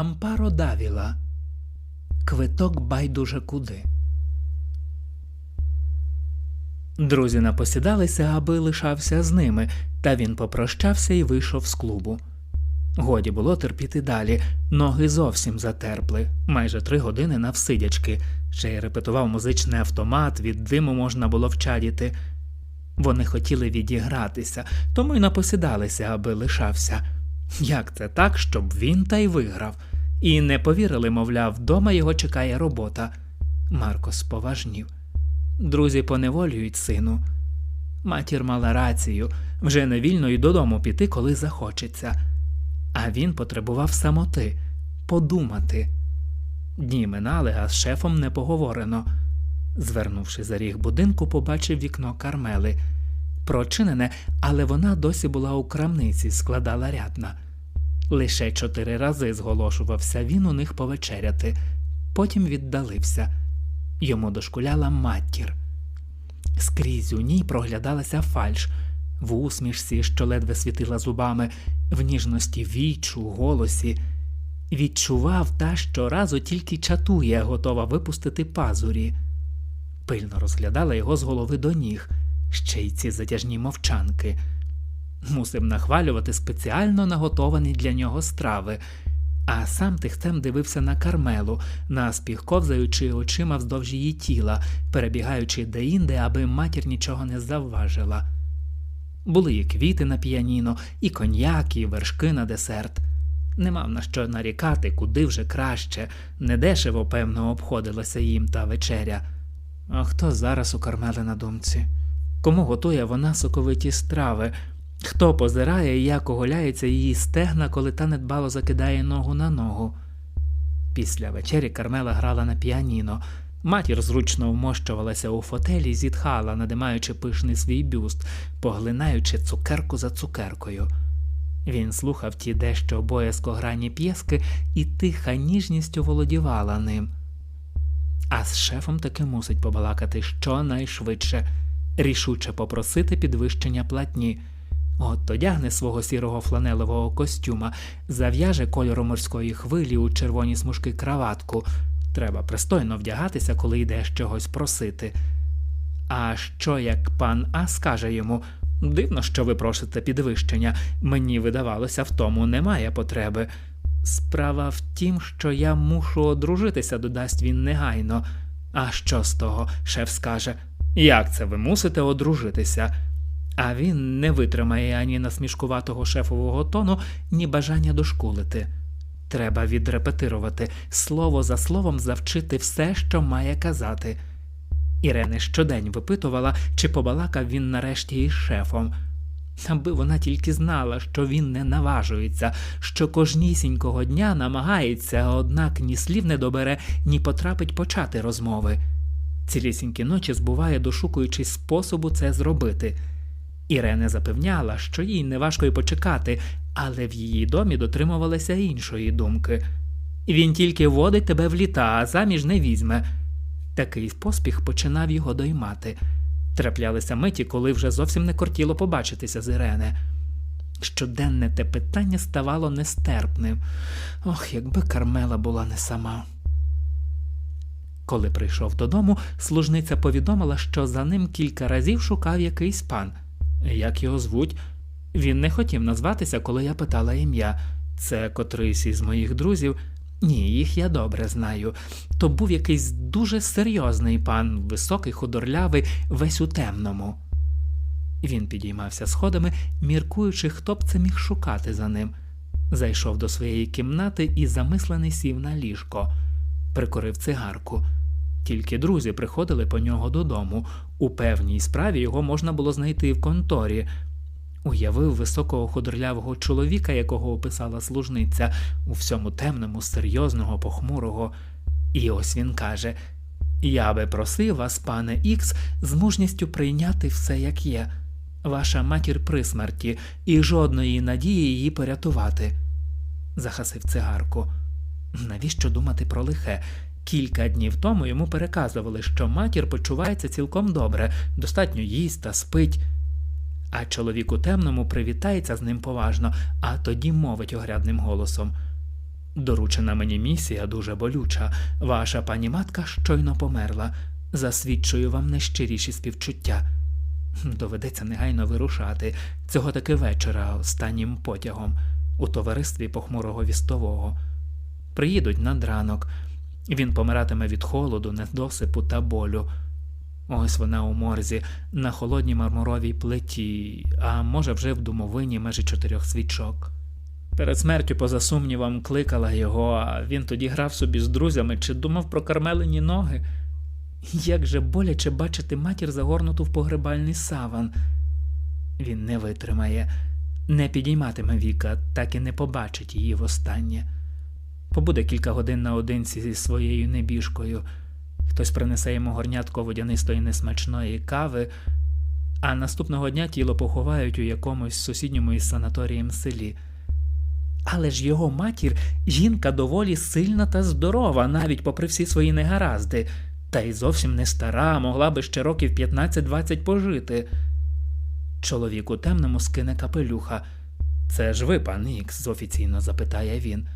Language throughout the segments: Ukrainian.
Ампаро Давіла. Квиток байдуже куди. Друзі напосідалися, аби лишався з ними, та він попрощався і вийшов з клубу. Годі було терпіти далі, ноги зовсім затерпли, майже три години навсидячки, ще й репетував музичний автомат, від диму можна було вчадіти. Вони хотіли відігратися, тому й напосідалися, аби лишався. Як це так, щоб він та й виграв? І не повірили, мовляв, вдома його чекає робота. Марко споважнів. Друзі поневолюють сину. Матір мала рацію вже не вільно й додому піти, коли захочеться. А він потребував самоти, подумати. Дні минали, а з шефом не поговорено. Звернувши за ріг будинку, побачив вікно Кармели. Прочинене, але вона досі була у крамниці, складала рядна. Лише чотири рази зголошувався він у них повечеряти, потім віддалився. Йому дошкуляла матір. Скрізь у ній проглядалася фальш в усмішці, що ледве світила зубами, в ніжності вічу, голосі. Відчував та щоразу тільки чатує, готова випустити пазурі. Пильно розглядала його з голови до ніг, ще й ці затяжні мовчанки. Мусив нахвалювати спеціально наготовані для нього страви, а сам тихцем дивився на Кармелу, наспіх ковзаючи очима вздовж її тіла, перебігаючи деінде, аби матір нічого не завважила. Були і квіти на піаніно, і коньяк, і вершки на десерт. Не мав на що нарікати, куди вже краще, недешево, певно, обходилася їм та вечеря. А хто зараз у Кармели на думці? Кому готує вона соковиті страви? Хто позирає, як оголяється її стегна, коли та недбало закидає ногу на ногу? Після вечері Кармела грала на піаніно. Матір зручно вмощувалася у фотелі, зітхала, надимаючи пишний свій бюст, поглинаючи цукерку за цукеркою. Він слухав ті дещо боязкограні п'єски, і тиха ніжність оволодівала ним. А з шефом таки мусить побалакати щонайшвидше, рішуче попросити підвищення платні. От одягне свого сірого фланелевого костюма, зав'яже кольору морської хвилі у червоні смужки краватку. Треба пристойно вдягатися, коли йде чогось просити. А що як пан А скаже йому дивно, що ви просите підвищення, мені видавалося, в тому немає потреби. Справа в тім, що я мушу одружитися, додасть він негайно. А що з того? Шеф скаже Як це ви мусите одружитися? А він не витримає ані насмішкуватого шефового тону, ні бажання дошкулити. Треба відрепетирувати, слово за словом завчити все, що має казати. Ірена щодень випитувала, чи побалакав він нарешті із шефом. Аби вона тільки знала, що він не наважується, що кожнісінького дня намагається, однак ні слів не добере, ні потрапить почати розмови. Цілісінькі ночі збуває, дошукуючись способу це зробити. Ірена запевняла, що їй неважко й почекати, але в її домі дотримувалися іншої думки. Він тільки водить тебе в літа, а заміж не візьме. Такий поспіх починав його доймати. Траплялися миті, коли вже зовсім не кортіло побачитися з Ірене. Щоденне те питання ставало нестерпним. Ох, якби Кармела була не сама. Коли прийшов додому, служниця повідомила, що за ним кілька разів шукав якийсь пан. Як його звуть? Він не хотів назватися, коли я питала ім'я. Це котрийсь із моїх друзів. Ні, їх я добре знаю. То був якийсь дуже серйозний пан, високий, худорлявий, весь у темному. Він підіймався сходами, міркуючи, хто б це міг шукати за ним. Зайшов до своєї кімнати і замислений сів на ліжко, прикорив цигарку. Тільки друзі приходили по нього додому. У певній справі його можна було знайти в конторі. Уявив високого худорлявого чоловіка, якого описала служниця, у всьому темному, серйозного, похмурого. І ось він каже Я би просив вас, пане Ікс, з мужністю прийняти все, як є. Ваша матір при смерті, і жодної надії її порятувати. Захасив цигарку. Навіщо думати про лихе? Кілька днів тому йому переказували, що матір почувається цілком добре, достатньо їсть та спить. А чоловік у темному привітається з ним поважно, а тоді мовить огрядним голосом Доручена мені місія дуже болюча. Ваша пані матка щойно померла. Засвідчую вам найщиріші співчуття. Доведеться негайно вирушати цього таки вечора останнім потягом у товаристві похмурого вістового. Приїдуть над ранок. Він помиратиме від холоду, недосипу та болю. Ось вона у морзі, на холодній мармуровій плиті, а може, вже в домовині межі чотирьох свічок. Перед смертю, поза сумнівом, кликала його, а він тоді грав собі з друзями чи думав про кармелені ноги. Як же боляче бачити матір загорнуту в погребальний саван. Він не витримає, не підійматиме віка, так і не побачить її востаннє. Побуде кілька годин наодинці зі своєю небіжкою. Хтось принесе йому горнятко водянистої несмачної кави, а наступного дня тіло поховають у якомусь сусідньому із санаторієм селі. Але ж його матір жінка доволі сильна та здорова, навіть попри всі свої негаразди, та й зовсім не стара, могла би ще років 15-20 пожити. Чоловік у темному скине капелюха. Це ж ви, пан Ікс, офіційно запитає він.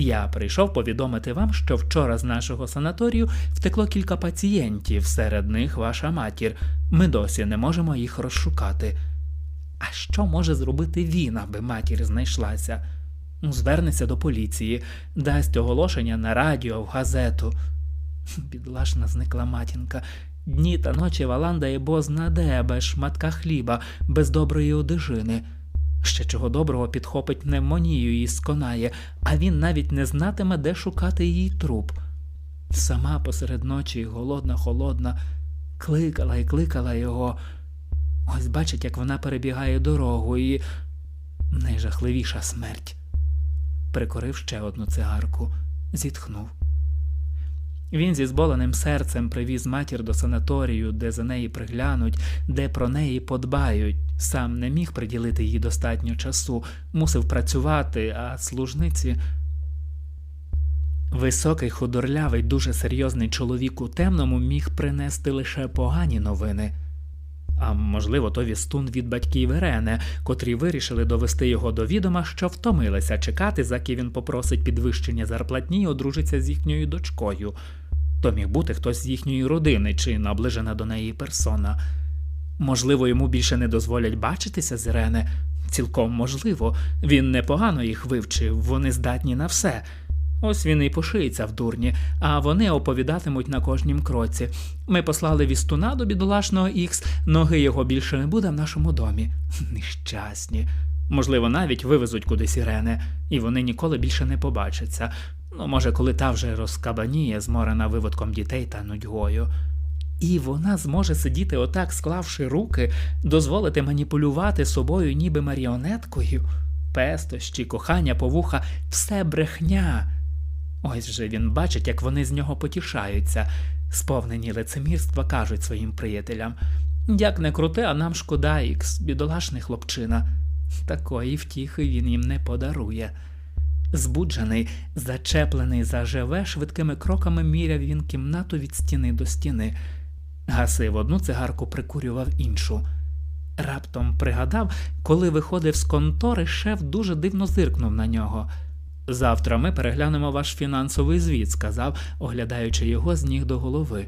Я прийшов повідомити вам, що вчора з нашого санаторію втекло кілька пацієнтів, серед них ваша матір. Ми досі не можемо їх розшукати. А що може зробити він, аби матір знайшлася? Ну, Звернеться до поліції, дасть оголошення на радіо, в газету. Бідолашна зникла матінка. Дні та ночі валандає бозна де, без шматка хліба, без доброї одежини. Ще чого доброго підхопить пневмонію і сконає, а він навіть не знатиме, де шукати її труп. Сама посеред ночі, голодна, холодна, кликала і кликала його. Ось бачить, як вона перебігає дорогу, і найжахливіша смерть. Прикорив ще одну цигарку, зітхнув. Він зі зболеним серцем привіз матір до санаторію, де за неї приглянуть, де про неї подбають. Сам не міг приділити їй достатньо часу, мусив працювати, а служниці. Високий, худорлявий, дуже серйозний чоловік у темному міг принести лише погані новини. А можливо, то вістун від батьків Ірене, котрі вирішили довести його до відома, що втомилися чекати, заки він попросить підвищення зарплатні і одружиться з їхньою дочкою. То міг бути хтось з їхньої родини чи наближена до неї персона. Можливо, йому більше не дозволять бачитися з Ірене. Цілком можливо, він непогано їх вивчив, вони здатні на все. Ось він і пошиється в дурні, а вони оповідатимуть на кожнім кроці. Ми послали вістуна до бідолашного Ікс, ноги його більше не буде в нашому домі. Нещасні. Можливо, навіть вивезуть кудись Ірене, і вони ніколи більше не побачаться. Ну, може, коли та вже розкабаніє, зморена виводком дітей та нудьгою. І вона зможе сидіти отак, склавши руки, дозволити маніпулювати собою, ніби маріонеткою. Пестощі, кохання, повуха все брехня. Ось же він бачить, як вони з нього потішаються, сповнені лицемірства кажуть своїм приятелям як не крути, а нам шкода ікс, бідолашний хлопчина. Такої втіхи він їм не подарує. Збуджений, зачеплений заживе, швидкими кроками міряв він кімнату від стіни до стіни, гасив одну цигарку, прикурював іншу. Раптом пригадав, коли виходив з контори, шеф дуже дивно зиркнув на нього. Завтра ми переглянемо ваш фінансовий звіт, сказав, оглядаючи його з ніг до голови.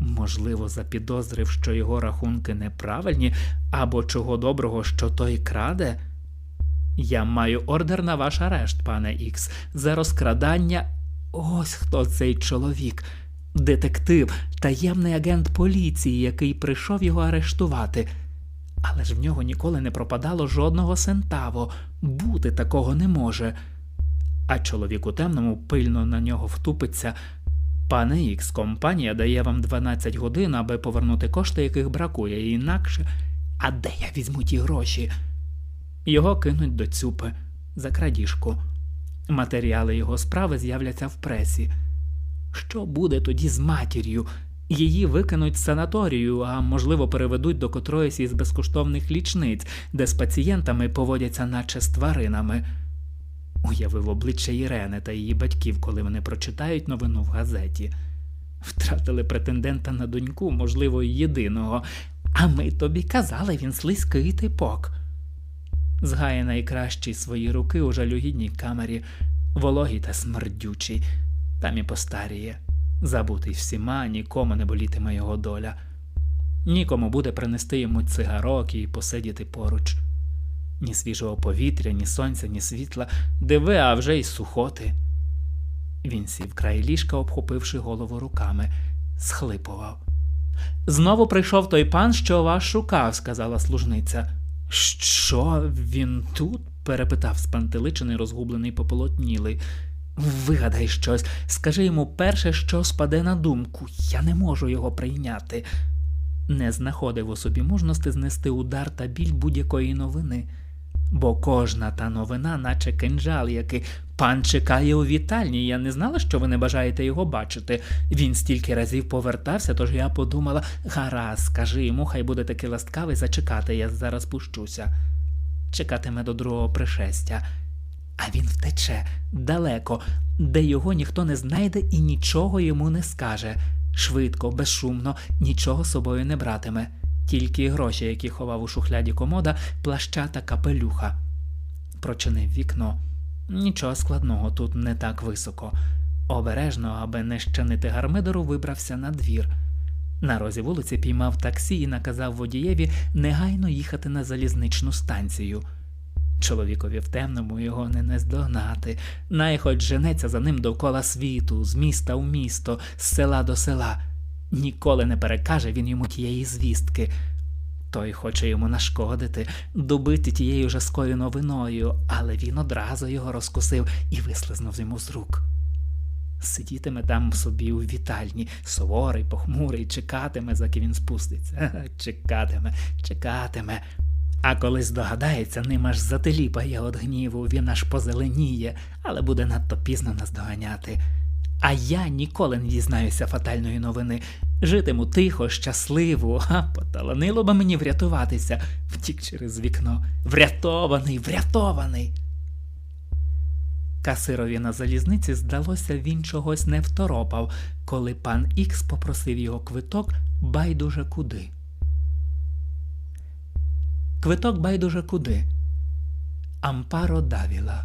Можливо, запідозрив, що його рахунки неправильні, або чого доброго, що той краде. Я маю ордер на ваш арешт, пане Ікс, за розкрадання. Ось хто цей чоловік. Детектив, таємний агент поліції, який прийшов його арештувати. Але ж в нього ніколи не пропадало жодного сентаво, бути такого не може. А чоловік у темному пильно на нього втупиться. Пане Ікс, компанія дає вам 12 годин, аби повернути кошти, яких бракує, інакше. А де я візьму ті гроші? Його кинуть до цюпи за крадіжку. Матеріали його справи з'являться в пресі. Що буде тоді з матір'ю? Її викинуть з санаторію, а можливо переведуть до котроїсь із безкоштовних лічниць, де з пацієнтами поводяться наче з тваринами. Уявив обличчя Ірени та її батьків, коли вони прочитають новину в газеті. Втратили претендента на доньку, можливо, єдиного, а ми тобі казали, він слизький типок. Згає найкращі свої руки у жалюгідній камері, Вологий та смердючий, там і постаріє. Забутий всіма, нікому не болітиме його доля. Нікому буде принести йому цигарок і посидіти поруч. Ні свіжого повітря, ні сонця, ні світла, диви, а вже й сухоти. Він сів край ліжка, обхопивши голову руками, схлипував. Знову прийшов той пан, що вас шукав, сказала служниця. Що він тут? перепитав спантеличений, розгублений пополотнілий. Вигадай щось, скажи йому перше, що спаде на думку. Я не можу його прийняти. Не знаходив у собі мужності знести удар та біль будь-якої новини. Бо кожна та новина, наче кинджал, який пан чекає у вітальні. Я не знала, що ви не бажаєте його бачити. Він стільки разів повертався, тож я подумала, гаразд, скажи йому, хай буде такий ласкавий зачекати, я зараз пущуся. Чекатиме до другого пришестя. А він втече далеко, де його ніхто не знайде і нічого йому не скаже. Швидко, безшумно, нічого собою не братиме, тільки гроші, які ховав у шухляді комода, плаща та капелюха. Прочинив вікно. Нічого складного тут не так високо. Обережно, аби не щинити гармидеру, вибрався на двір. На розі вулиці піймав таксі і наказав водієві негайно їхати на залізничну станцію. Чоловікові в темному його не наздогнати, най хоч женеться за ним довкола світу, з міста в місто, з села до села. Ніколи не перекаже він йому тієї звістки. Той хоче йому нашкодити, добити тією жаскою новиною, але він одразу його розкусив і вислизнув йому з рук. Сидітиме там собі у вітальні, суворий, похмурий, чекатиме, заки він спуститься. Чекатиме, чекатиме. А коли здогадається, ним аж зателіпає від гніву, він аж позеленіє, але буде надто пізно наздоганяти. А я ніколи не дізнаюся фатальної новини. Житиму тихо, щасливо, а поталанило би мені врятуватися, втік через вікно. Врятований, врятований. Касирові на залізниці здалося, він чогось не второпав, коли пан Ікс попросив його квиток байдуже куди. Квиток байдуже куди. Ампаро Давіла.